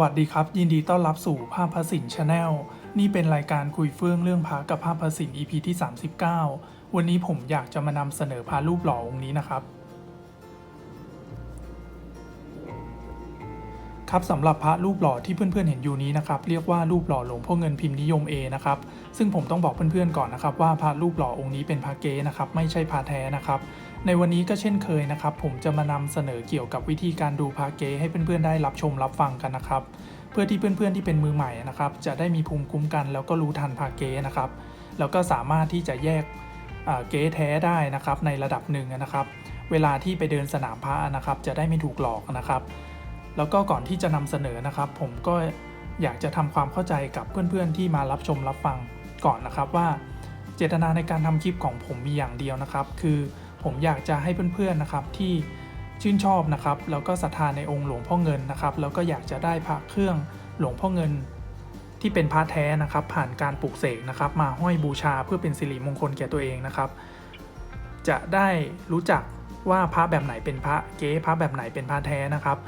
สวัสดีครับ ยินดีต้อนรับสู่ภาพพระสินชาแนลนี่เป็นรายการคุยเฟื่องเรื่องพระกับภาพพระสิน EP ที่ 39 วันนี้ผมอยากจะมานำเสนอพระรูปหล่อองค์นี้นะครับ ครับสำหรับพระรูปหล่อที่เพื่อนๆเห็นอยู่นี้นะครับ เรียกว่ารูปหล่อหลวงพ่อเงินพิมพ์นิยม A นะครับ ซึ่งผมต้องบอกเพื่อนๆก่อนนะครับว่าพระรูปหล่อองค์นี้เป็นพระเก๊นะครับ ไม่ใช่พระแท้นะครับ ในวันนี้ก็เช่นเคยนะครับ ผมจะมานำเสนอเกี่ยวกับวิธีการดูพระเกให้เพื่อนๆได้รับชมรับฟังกันนะครับ เพื่อที่เพื่อนๆที่เป็นมือใหม่นะครับ จะได้มีภูมิคุ้มกัน แล้วก็รู้ทันพระเกนะครับ แล้วก็สามารถที่จะแยกเก๊แท้ได้นะครับ ในระดับหนึ่งนะครับ เวลาที่ไปเดินสนามพระนะครับ จะได้ไม่ถูกหลอกนะครับ แล้วก็ก่อนที่จะนำเสนอนะครับ ผมก็อยากจะทำความเข้าใจกับเพื่อนๆที่มารับชมรับฟังก่อนนะครับว่า เจตนาในการทำคลิปของผมมีอย่างเดียวนะครับ คือ ผมอยากจะให้เพื่อนๆนะครับที่ชื่นชอบนะครับแล้วก็ศรัทธาในองค์หลวงพ่อเงินนะครับแล้วก็อยากจะได้พระเครื่องหลวงพ่อเงิน ที่เป็นพระแท้นะครับ ผ่านการปลูกเสกนะครับ มาห้อยบูชาเพื่อเป็นสิริมงคลแก่ตัวเองนะครับ จะได้รู้จักว่าพระแบบไหนเป็นพระเก๊พระแบบไหนเป็นพระแท้นะครับ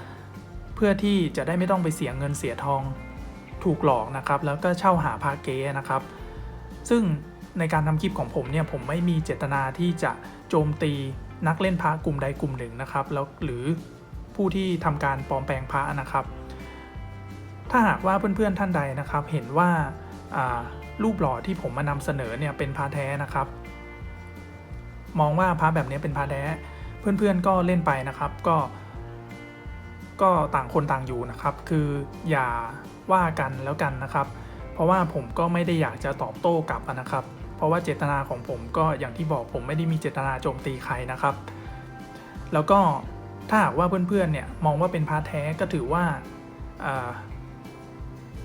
เพื่อที่จะได้ไม่ต้องไปเสียเงินเสียทองถูกหลอกนะครับ แล้วก็เช่าหาพระเก๊นะครับ ซึ่งในการทำคลิปของผมเนี่ยผมไม่มีเจตนาที่จะ โจมตีนักเล่นพระกลุ่มใดกลุ่มหนึ่งนะครับแล้วหรือผู้ที่ทำการปลอมแปลงพระนะครับ ถ้าหากว่าเพื่อนๆท่านใดนะครับ เห็นว่ารูปหล่อที่ผมมานำเสนอเนี่ยเป็นพระแท้นะครับ มองว่าพระแบบนี้เป็นพระแท้เพื่อนๆก็เล่นไปนะครับก็ ก็ต่างคนต่างอยู่นะครับ คืออย่าว่ากันแล้วกันนะครับ เพราะว่าผมก็ไม่ได้อยากจะตอบโต้กลับนะครับ เพราะว่าเจตนาของผมก็อย่างที่บอกผมไม่ได้มีเจตนาโจมตีใครนะครับ แล้วก็ถ้าหากว่าเพื่อนๆเนี่ยมองว่าเป็นพาร์ทแท้ก็ถือว่า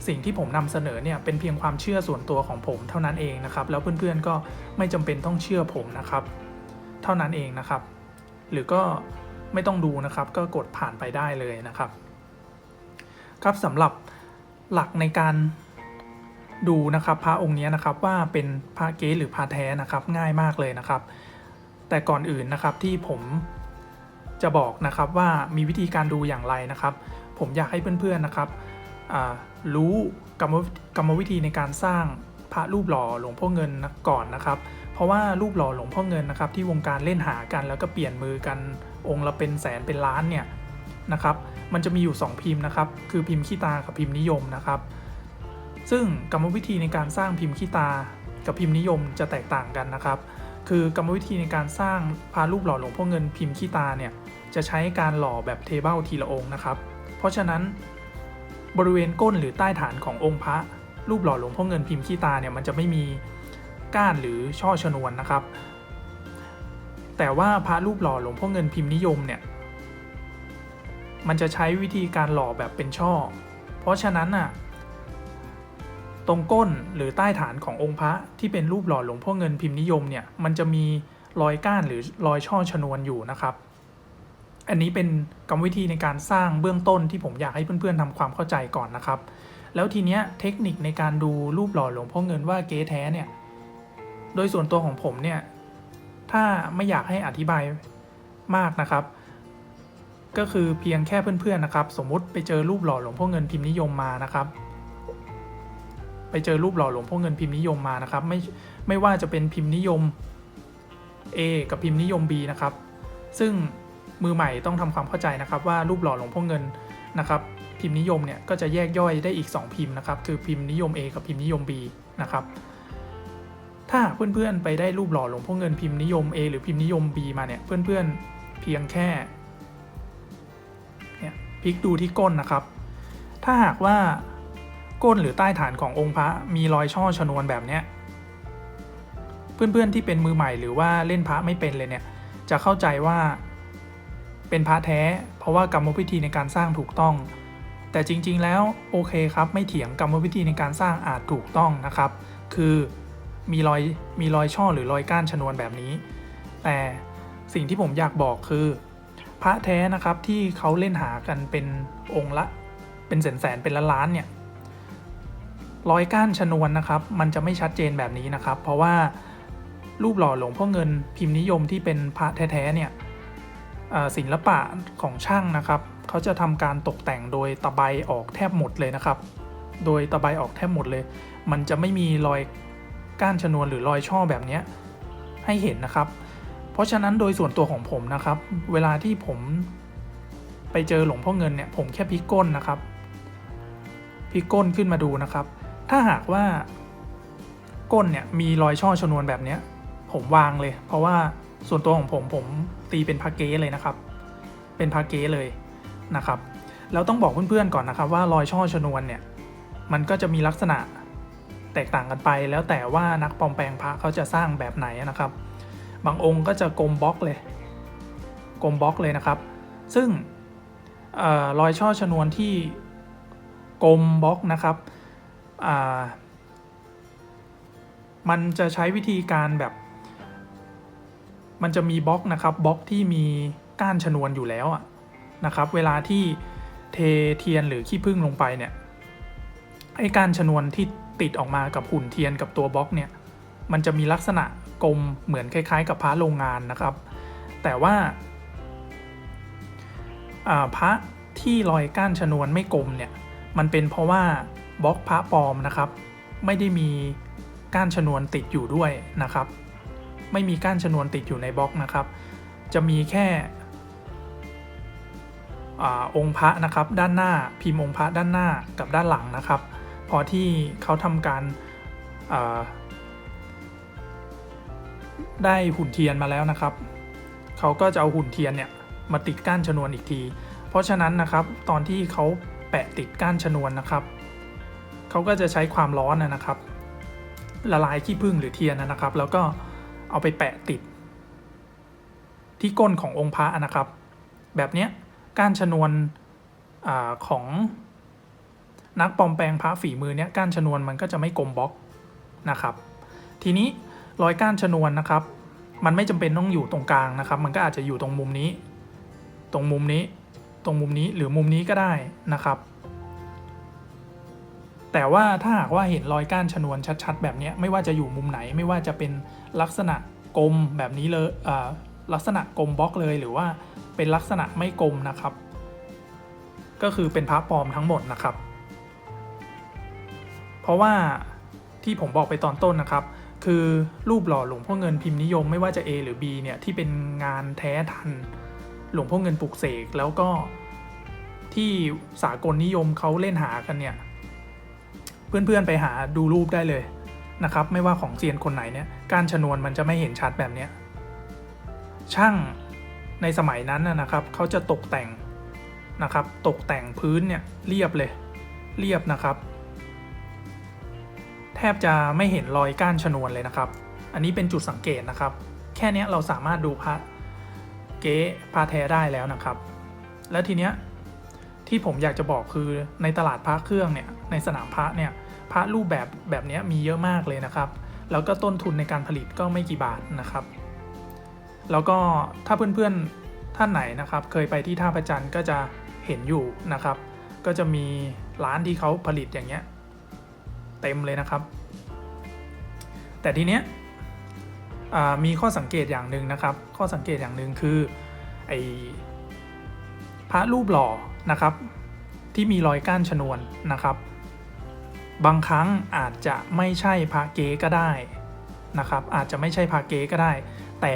สิ่งที่ผมนำเสนอเนี่ยเป็นเพียงความเชื่อส่วนตัวของผมเท่านั้นเองนะครับ แล้วเพื่อนๆก็ไม่จำเป็นต้องเชื่อผมนะครับ เท่านั้นเองนะครับ หรือก็ไม่ต้องดูนะครับก็กดผ่านไปได้เลยนะครับ ครับสำหรับหลักในการ ดูนะครับพระองค์นี้นะครับว่าเป็นพระเก๊หรือพระแท้นะครับง่ายมากเลยนะครับ แต่ก่อนอื่นนะครับที่ผมจะบอกนะครับว่ามีวิธีการดูอย่างไรนะครับ ผมอยากให้เพื่อนๆนะครับรู้กรรมวิกรรมวิธีในการสร้างพระรูปหล่อหลวงพ่อเงินก่อนนะครับ เพราะว่ารูปหล่อหลวงพ่อเงินนะครับ ที่วงการเล่นหากันแล้วก็เปลี่ยนมือกันองค์ละเป็นแสนเป็นล้านเนี่ยนะครับ มันจะมีอยู่ 2 พิมพ์นะครับ คือพิมพ์ขี้ตากับพิมพ์นิยมนะครับ ซึ่งกรรมวิธีในการสร้างพิมพ์ขี้ตา กับพิมพ์นิยมจะแตกต่างกันนะครับ คือกรรมวิธีในการสร้างพารูปหล่อหลวงพ่อเงินพิมพ์ขี้ตาเนี่ยจะใช้การหล่อแบบเทเบิลทีละองค์นะครับ เพราะฉะนั้น บริเวณก้นหรือใต้ฐานขององค์พระ รูปหล่อหลวงพ่อเงินพิมพ์ขี้ตาเนี่ยมันจะไม่มีก้านหรือช่อชนวนนะครับ แต่ว่าพระรูปหล่อหลวงพ่อเงินพิมพ์นิยมเนี่ยมันจะใช้วิธีการหล่อแบบเป็นช่อ เพราะฉะนั้นน่ะ ตรงก้นหรือใต้ฐานขององค์พระที่เป็นรูปหล่อหลวงพ่อเงินพิมพ์นิยมเนี่ยมันจะมีรอยก้านหรือรอยช่อชนวนอยู่นะครับ อันนี้เป็นกรรมวิธีในการสร้างเบื้องต้นที่ผมอยากให้เพื่อนๆทำความเข้าใจก่อนนะครับ แล้วทีเนี้ยเทคนิคในการดูรูปหล่อหลวงพ่อเงินว่าเก๊แท้เนี่ยโดยส่วนตัวของผมเนี่ยถ้าไม่อยากให้อธิบายมากนะครับ ก็คือเพียงแค่เพื่อนๆนะครับ สมมุติไปเจอรูปหล่อหลวงพ่อเงินพิมพ์นิยมมานะครับ ไปเจอรูปหล่อหลวงพ่อเงินพิมพ์นิยมมานะครับ ไม่ไม่ว่าจะเป็นพิมพ์นิยม A กับพิมพ์นิยม B นะครับ ซึ่งมือใหม่ต้องทำความเข้าใจนะครับ ว่ารูปหล่อหลวงพ่อเงินนะครับ พิมพ์นิยมเนี่ยก็จะแยกย่อยได้อีก 2 พิมพ์นะครับ คือพิมพ์นิยม A กับพิมพ์นิยม B นะครับ ถ้าเพื่อนๆไปได้รูปหล่อหลวงพ่อเงินพิมพ์นิยม A หรือพิมพ์นิยม B มาเนี่ยเพื่อนๆเพียงแค่เนี่ยพลิกดูที่ก้นนะครับ ถ้าหากว่า ก้นหรือใต้ฐานขององค์พระมีรอยช่อชนวนแบบเนี้ยเพื่อนๆที่เป็นมือใหม่หรือว่าเล่นพระไม่เป็นเลยเนี่ยจะเข้าใจว่าเป็นพระแท้ เพราะว่ากรรมวิธีในการสร้างถูกต้อง แต่จริงๆแล้วโอเคครับไม่เถียงกรรมวิธีในการสร้างอาจถูกต้องนะครับ คือมีรอยมีรอยช่อหรือรอยก้านชนวนแบบนี้ แต่สิ่งที่ผมอยากบอกคือ พระแท้นะครับที่เขาเล่นหากันเป็นองค์ละเป็นแสนๆเป็นล้านๆเนี่ย รอยก้านชนวนนะครับ มันจะไม่ชัดเจนแบบนี้นะครับ เพราะว่ารูปหล่อหลวงพ่อเงินพิมพ์นิยมที่เป็นพระแท้ๆเนี่ยศิลปะของช่างนะครับ เขาจะทำการตกแต่งโดยตะไบออกแทบหมดเลยนะครับ โดยตะไบออกแทบหมดเลย มันจะไม่มีรอยก้านชนวนหรือรอยช่อแบบนี้ให้เห็นนะครับ เพราะฉะนั้นโดยส่วนตัวของผมนะครับ เวลาที่ผมไปเจอหลวงพ่อเงินเนี่ยผมแค่พิกก้นนะครับพิก้นขึ้นมาดูนะครับ ถ้าหากว่าก้นเนี่ยมีรอยช่อชนวนแบบเนี้ย ผมวางเลย เพราะว่าส่วนตัวของผมผมตีเป็นพาเก้เลยนะครับ เป็นพาเก้เลยนะครับ แล้วต้องบอกเพื่อนๆก่อนนะครับว่ารอยช่อชนวนเนี่ย มันก็จะมีลักษณะแตกต่างกันไป แล้วแต่ว่านักปลอมแปลงพระเขาจะสร้างแบบไหนนะครับ บางองค์ก็จะกลมบล็อกเลย กลมบล็อกเลยนะครับ ซึ่งออรอยช่อชนวนที่กลมบล็อกนะครับ มันจะใช้วิธีการแบบ มันจะมีบล็อกนะครับบล็อกที่มีก้านชนวนอยู่แล้วนะครับ เวลาที่เทเทียนหรือขี้ผึ้งลงไปเนี่ยไอ้ก้านชนวนที่ติดออกมากับหุ่นเทียนกับตัวบล็อกเนี่ย มันจะมีลักษณะกลมเหมือนคล้าย ๆ กับพระโรงงานนะครับ แต่ว่าอ่าพระที่รอยก้านชนวนไม่กลมเนี่ย มันเป็นเพราะว่า บล็อกพระปลอมนะครับ ไม่ได้มีก้านชนวนติดอยู่ด้วยนะครับ ไม่มีก้านชนวนติดอยู่ในบล็อกนะครับ จะมีแค่อาองค์พระนะครับด้านหน้าพิมพ์องค์พระด้านหน้ากับด้านหลังนะครับ พอที่เขาทำการได้หุ่นเทียนมาแล้วนะครับ เขาก็จะเอาหุ่นเทียนเนี่ยมาติดก้านชนวนอีกที เพราะฉะนั้นนะครับตอนที่เขาแปะติดก้านชนวนนะครับ เขาก็จะใช้ความร้อนนะนะครับ ละลายขี้ผึ้งหรือเทียนนะครับ แล้วก็เอาไปแปะติด ที่ก้นขององค์พระนะครับ แบบนี้ก้านชนวนอของนักปลอมแปลงพระฝีมือเนี้ยก้านชนวนมันก็จะไม่กลมบล็อกนะครับ ทีนี้รอยก้านชนวนนะครับ มันไม่จำเป็นต้องอยู่ตรงกลางนะครับ มันก็อาจจะอยู่ตรงมุมนี้ ตรงมุมนี้ ตรงมุมนี้หรือมุมนี้ก็ได้นะครับ แต่ว่าถ้าหากว่าเห็นรอยก้านชนวนชัด ๆ แบบนี้ไม่ว่าจะอยู่มุมไหนไม่ว่าจะเป็นลักษณะกลมแบบนี้เลยลักษณะกลมบล็อกเลยหรือว่าเป็นลักษณะไม่กลมนะครับ ก็คือเป็นพระปลอมทั้งหมดนะครับ เพราะว่าที่ผมบอกไปตอนต้นนะครับ คือรูปหล่อหลวงพ่อเงินพิมพ์นิยมไม่ว่าจะ A หรือ B เนี่ยที่เป็นงานแท้ทันหลวงพ่อเงินปลุกเสกแล้วก็ที่สากลนิยมเขาเล่นหากันเนี่ย เพื่อนๆไปหาดูรูปได้เลยนะครับไม่ว่าของเซียนคนไหนเนี่ยการชนวนมันจะไม่เห็นชัดแบบเนี้ยช่างในสมัยนั้นนะครับเขาจะตกแต่งนะครับตกแต่งพื้นเนี่ยเรียบเลยเรียบนะครับ แทบจะไม่เห็นรอยก้านชนวนเลยนะครับ อันนี้เป็นจุดสังเกตนะครับ แค่นี้เราสามารถดูพระเก๊พระแท้ได้แล้วนะครับ แล้วทีเนี้ยที่ผมอยากจะบอกคือในตลาดพระเครื่องเนี่ยในสนามพระเนี่ย พระรูปแบบแบบนี้มีเยอะมากเลยนะครับ แล้วก็ต้นทุนในการผลิตก็ไม่กี่บาทนะครับ แล้วก็ถ้าเพื่อนๆท่านไหนนะครับ เคยไปที่ท่าประจันทร์ก็จะเห็นอยู่นะครับ ก็จะมีร้านที่เขาผลิตอย่างเงี้ยเต็มเลยนะครับ แต่ทีเนี้ยมีข้อสังเกตอย่างหนึ่งนะครับ ข้อสังเกตอย่างหนึ่งคือไอพระรูปหล่อนะครับ ที่มีรอยก้านชนวนนะครับ บางครั้งอาจจะไม่ใช่พระเก๊ก็ได้นะครับ อาจจะไม่ใช่พระเก๊ก็ได้ แต่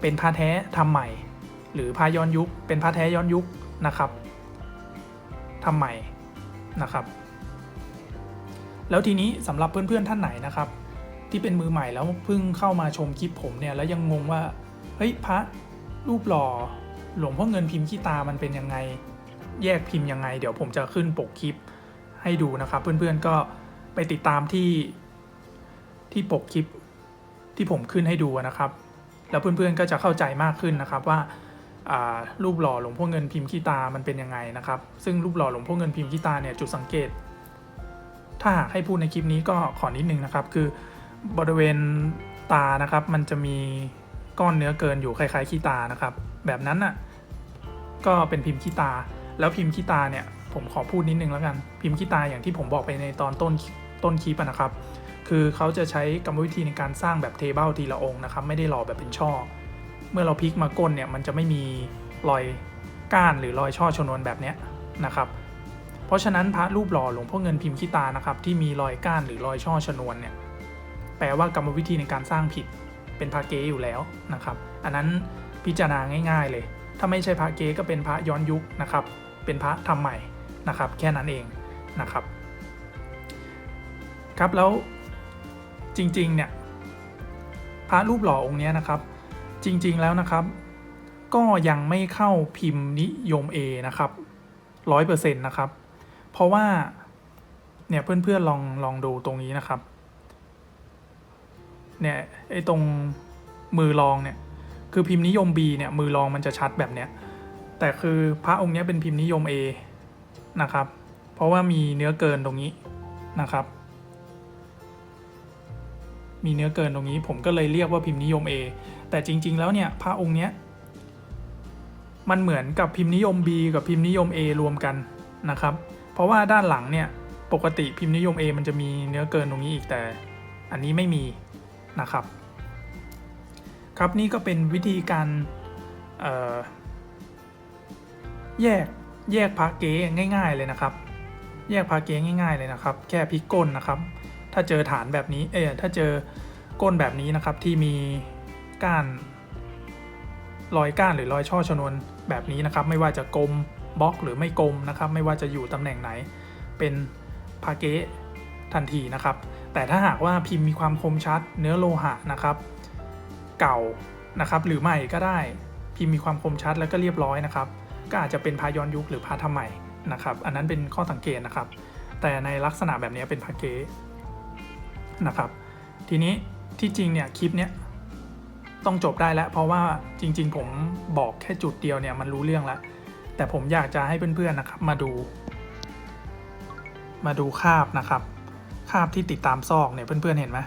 เป็นพระแท้ทำใหม่ หรือพระย้อนยุค เป็นพระแท้ย้อนยุคนะครับทำใหม่นะครับ แล้วทีนี้สำหรับเพื่อนๆท่านไหนนะครับ ที่เป็นมือใหม่แล้วเพิ่งเข้ามาชมคลิปผมเนี่ยแล้วยังงงว่าเฮ้ยพระรูปหล่อหลวงพ่อเงินพิมพ์ขี้ตามันเป็นยังไง แยกพิมพ์ยังไง เดี๋ยวผมจะขึ้นปกคลิป ให้ดูนะครับ เพื่อนๆก็ไปติดตามที่ที่ปกคลิปที่ผมขึ้นให้ดูนะครับ แล้วเพื่อนๆก็จะเข้าใจมากขึ้นนะครับว่ารูปหล่อหลวงพ่อเงินพิมพ์ขี้ตามันเป็นยังไงนะครับ ซึ่งรูปหล่อหลวงพ่อเงินพิมพ์ขี้ตาเนี่ยจุดสังเกต ถ้าหากให้พูดในคลิปนี้ก็ขอนิดนึงนะครับ คือบริเวณตานะครับ มันจะมีก้อนเนื้อเกินอยู่คล้ายๆขี้ตานะครับ แบบนั้นน่ะก็เป็นพิมพ์ขี้ตา แล้วพิมพ์ขี้ตาเนี่ย ผมขอพูดนิดนึงแล้วกัน พิมพ์ขี้ตาอย่างที่ผมบอกไปในตอนต้นต้นคลิปนะครับ คือเขาจะใช้กรรมวิธีในการสร้างแบบเทเบิลทีละองค์นะครับ ไม่ได้หล่อแบบเป็นช่อ เมื่อเราพลิกมาก้นเนี่ยมันจะไม่มีรอยก้านหรือรอยช่อชนวนแบบเนี้ยนะครับ เพราะฉะนั้นพระรูปหล่อหลวงพ่อเงินพิมพ์ขี้ตานะครับที่มีรอยก้านหรือรอยช่อชนวนเนี่ยแปลว่ากรรมวิธีในการสร้างผิดเป็นพระเก๊อยู่แล้วนะครับ อันนั้นพิจารณาง่าย ๆเลย ถ้าไม่ใช่พระเก๊ก็เป็นพระย้อนยุคนะครับ เป็นพระทำใหม่ นะครับ แค่นั้นเองนะครับ ครับแล้วจริง ๆ เนี่ยพระรูปหล่อองค์นี้นะครับ จริง ๆแล้วนะครับ ก็ยังไม่เข้าพิมพ์นิยม A นะครับร้อยเปอร์เซ็นต์นะครับ เพราะว่าเนี่ยเพื่อนๆลองลองดูตรงนี้นะครับเนี่ยไอ้ตรงมือรองเนี่ยคือพิมพ์นิยม B เนี่ยมือรองมันจะชัดแบบเนี้ยแต่คือพระองค์นี้เป็นพิมพ์นิยม A นะครับ เพราะว่ามีเนื้อเกินตรงนี้นะครับ มีเนื้อเกินตรงนี้ผมก็เลยเรียกว่าพิมพ์นิยม A แต่จริง ๆ แล้วเนี่ยพระองค์เนี้ยมันเหมือนกับพิมพ์นิยม B กับพิมพ์นิยม A รวมกันนะครับ เพราะว่าด้านหลังเนี่ยปกติพิมพ์นิยม A มันจะมีเนื้อเกินตรงนี้อีกแต่ อันนี้ไม่มีนะครับ ครับนี่ก็เป็นวิธีการแยก แยกพระเก๊ง่าย ๆเลยนะครับ แยกพระเก๊ง่าย ๆเลยนะครับ แค่พลิกก้นนะครับ ถ้าเจอฐานแบบนี้ เออถ้าเจอก้นแบบนี้นะครับที่มีก้านรอยก้านหรือรอยช่อชนวนแบบนี้นะครับ ไม่ว่าจะกลมบล็อกหรือไม่กลมนะครับ ไม่ว่าจะอยู่ตำแหน่งไหน เป็นพาเกะทันทีนะครับ แต่ถ้าหากว่าพิมพ์มีความคมชัด เนื้อโลหะนะครับ เก่านะครับ หรือใหม่ก็ได้พิมพ์มีความคมชัดแล้วก็เรียบร้อยนะครับ ก็อาจจะเป็นพาย้อนยุคหรือพาทำใหม่นะครับอันนั้นเป็นข้อสังเกตนะครับ แต่ในลักษณะแบบนี้เป็นพาเกนะครับ ทีนี้ที่จริงเนี่ยคลิปเนี้ยต้องจบได้แล้วเพราะว่าจริง ๆ ผมบอกแค่จุดเดียวเนี่ยมันรู้เรื่องแล้วแต่ผมอยากจะให้เพื่อนๆนะครับมาดู มาดูคาบนะครับคาบที่ติดตามซอกเนี่ยเพื่อนๆเห็นไหม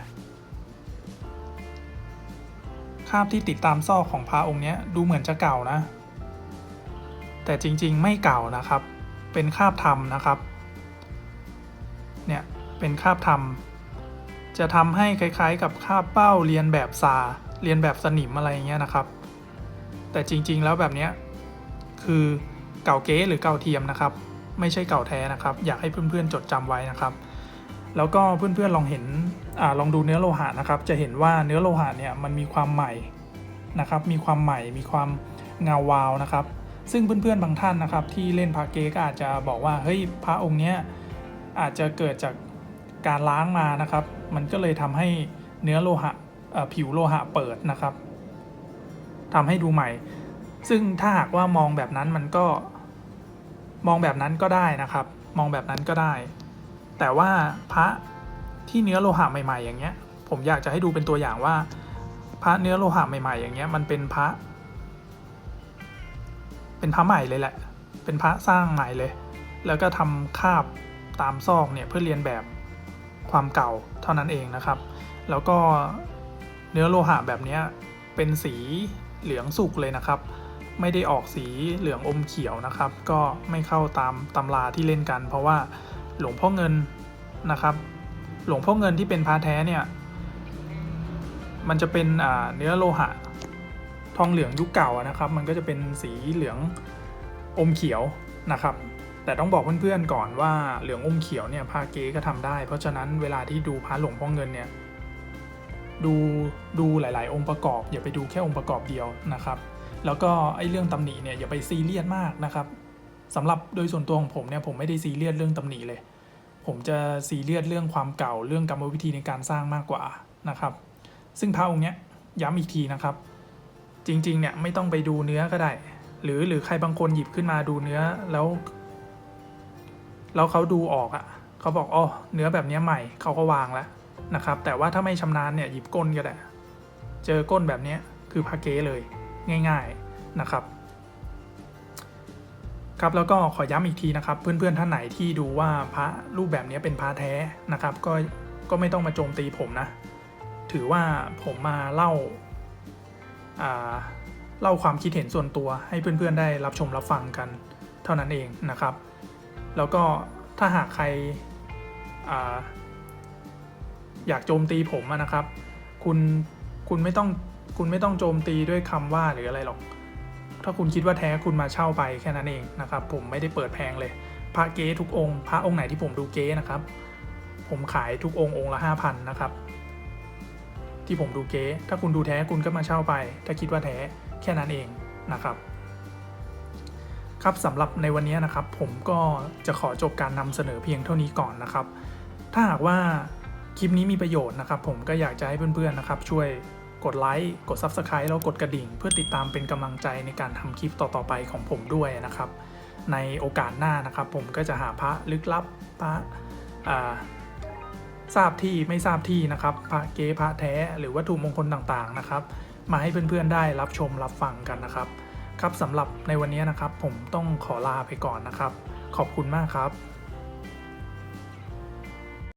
คาบที่ติดตามซอกของพระองค์เนี้ยดูเหมือนจะเก่านะ แต่จริงๆไม่เก่านะครับ เป็นคาบทำนะครับ เนี่ยเป็นคาบทำจะทำให้คล้ายๆ กับคาบเป้าเรียนแบบซาเรียนแบบสนิมอะไรเงี้ยนะครับ แต่จริงๆแล้วแบบเนี้ยคือเก่าเก๊หรือเก่าเทียมนะครับ ไม่ใช่เก่าแท้นะครับ อยากให้เพื่อนๆจดจำไว้นะครับแล้วก็เพื่อนๆลองเห็นอลองดูเนื้อโลหะนะครับ จะเห็นว่าเนื้อโลหะเนี่ยมันมีความใหม่นะครับ มีความใหม่ มีความเงาวาวนะครับ ซึ่งเพื่อนๆบางท่านนะครับ ที่เล่นพระเก๊ก็อาจจะบอกว่าเฮ้ยพระองค์เนี้ยอาจจะเกิดจากการล้างมานะครับ มันก็เลยทำให้เนื้อโลหะผิวโลหะเปิดนะครับทำให้ดูใหม่ ซึ่งถ้าหากว่ามองแบบนั้นมันก็มองแบบนั้นก็ได้นะครับ มองแบบนั้นก็ได้ แต่ว่าพระที่เนื้อโลหะใหม่ ๆ อย่างเงี้ย ผมอยากจะให้ดูเป็นตัวอย่างว่า พระเนื้อโลหะใหม่ ๆ อย่างเงี้ยมันเป็นพระ เป็นพระใหม่เลยแหละ เป็นพระสร้างใหม่เลย แล้วก็ทำคาบตามซอกเนี่ยเพื่อเรียนแบบความเก่าเท่านั้นเองนะครับ แล้วก็เนื้อโลหะแบบนี้เป็นสีเหลืองสุกเลยนะครับ ไม่ได้ออกสีเหลืองอมเขียวนะครับ ก็ไม่เข้าตามตำราที่เล่นกัน เพราะว่าหลวงพ่อเงินนะครับ หลวงพ่อเงินที่เป็นพาแท้เนี่ย มันจะเป็นเนื้อโลหะ ทองเหลืองยุคเก่านะครับ มันก็จะเป็นสีเหลืองอมเขียวนะครับ แต่ต้องบอกเพื่อนๆก่อนว่าเหลืองอมเขียวเนี่ยพาเก๊ก็ทำได้ เพราะฉะนั้นเวลาที่ดูพระหลงพ่อเงินเนี่ยดูดูหลาย ๆ องค์ประกอบ อย่าไปดูแค่องค์ประกอบเดียวนะครับ แล้วก็ไอ้เรื่องตำหนิเนี่ยอย่าไปซีเรียสมากนะครับสำหรับโดยส่วนตัวของผมเนี่ยผมไม่ได้ซีเรียสเรื่องตำหนิเลย ผมจะซีเรียสเรื่องความเก่าเรื่องกรรมวิธีในการสร้างมากกว่านะครับ ซึ่งพระองค์เนี้ยย้ำอีกทีนะครับ จริงๆเนี่ยไม่ต้องไปดูเนื้อก็ได้ หรือหรือใครบางคนหยิบขึ้นมาดูเนื้อแล้ว แล้วเขาดูออกอะ่ะเขาบอกอ๋อเนื้อแบบนี้ใหม่เขาก็วางแล้วนะครับ แต่ว่าถ้าไม่ชำนาญเนี่ยหยิบก้นก็ได้ เจอก้นแบบนี้คือพาเก้เลยง่าย ๆนะครับ ครับแล้วก็ขอย้ำอีกทีนะครับ เพื่อนๆท่านไหนที่ดูว่าพระรูปแบบนี้เป็นพระแท้นะครับ ก็ก็ไม่ต้องมาโจมตีผมนะ ถือว่าผมมาเล่า เล่าความคิดเห็นส่วนตัวให้เพื่อนๆได้รับชมรับฟังกันเท่านั้นเองนะครับ แล้วก็ถ้าหากใครออยากโจมตีผมนะครับ คุณคุณไม่ต้องคุณไม่ต้องโจมตีด้วยคำว่าหรืออะไรหรอก ถ้าคุณคิดว่าแท้คุณมาเช่าไปแค่นั้นเองนะครับ ผมไม่ได้เปิดแพงเลย พระเก๊ทุกองค์ พระองค์ไหนที่ผมดูเก๊นะครับ ผมขายทุกองค์องค์ละห้าพันนะครับ ที่ผมดูเก๊ถ้าคุณดูแท้คุณก็มาเช่าไป ถ้าคิดว่าแท้แค่นั้นเองนะครับ ครับสำหรับในวันนี้นะครับ ผมก็จะขอจบการนำเสนอเพียงเท่านี้ก่อนนะครับ ถ้าหากว่าคลิปนี้มีประโยชน์นะครับ ผมก็อยากจะให้เพื่อนๆนะครับ ช่วยกดไลค์กด Subscribe แล้วกดกระดิ่ง เพื่อติดตามเป็นกำลังใจในการทำคลิปต่อๆไปของผมด้วยนะครับ ในโอกาสหน้านะครับ ผมก็จะหาพระลึกลับพระอ่า ทราบที่ไม่ทราบที่นะครับพระเก๊พระแท้หรือวัตถุมงคลต่างๆนะครับ มาให้เพื่อนๆได้รับชมรับฟังกันนะครับ ครับสำหรับในวันนี้นะครับผมต้องขอลาไปก่อนนะครับ ขอบคุณมากครับ